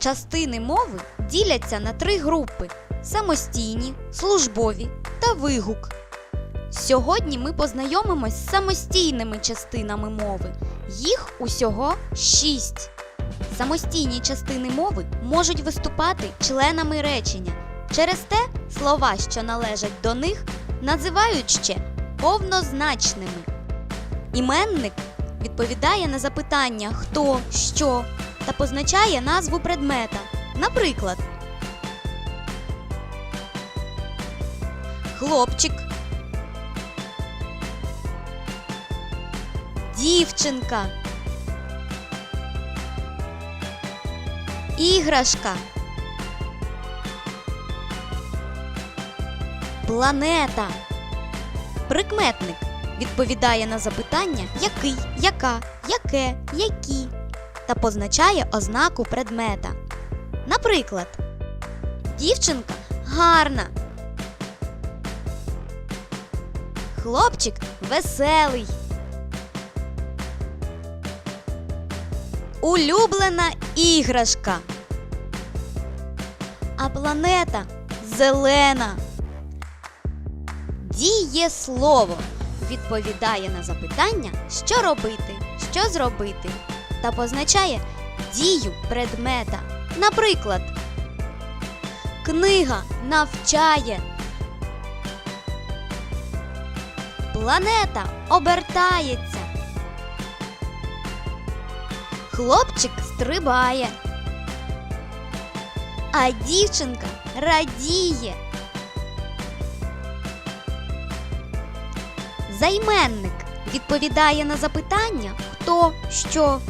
Частини мови діляться на три групи: самостійні, службові та вигук. Сьогодні ми познайомимось з самостійними частинами мови. Їх усього шість. Самостійні частини мови можуть виступати членами речення. Через те слова, що належать до них, називають ще повнозначними. Іменник відповідає на запитання хто, що та позначає назву предмета. Наприклад, хлопчик, дівчинка, іграшка, планета. Прикметник відповідає на запитання який, яка, яке, які та позначає ознаку предмета. Наприклад, дівчинка гарна. Хлопчик веселий. Улюблена іграшка. А планета зелена. Дієслово відповідає на запитання, що робити, що зробити, та позначає дію предмета. Наприклад, книга навчає. Планета обертається. Хлопчик стрибає. А дівчинка радіє. Займенник відповідає на запитання хто, що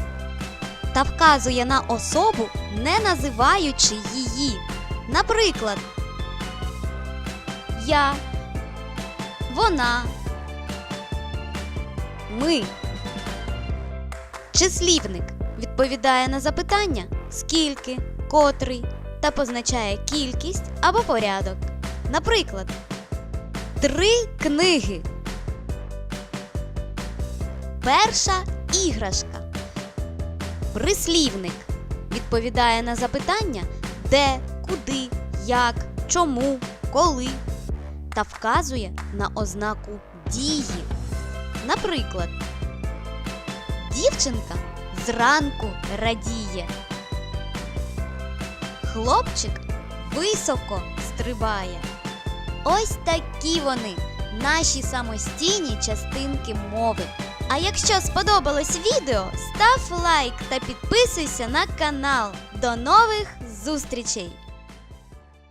та вказує на особу, не називаючи її. Наприклад, я, вона, ми. Числівник відповідає на запитання скільки, котрий та позначає кількість або порядок. Наприклад, три книги. Перша іграшка. Прислівник відповідає на запитання де, куди, як, чому, коли та вказує на ознаку дії. Наприклад, дівчинка зранку радіє. Хлопчик високо стрибає. Ось такі вони, наші самостійні частинки мови. А якщо сподобалось відео, став лайк та підписуйся на канал. До нових зустрічей!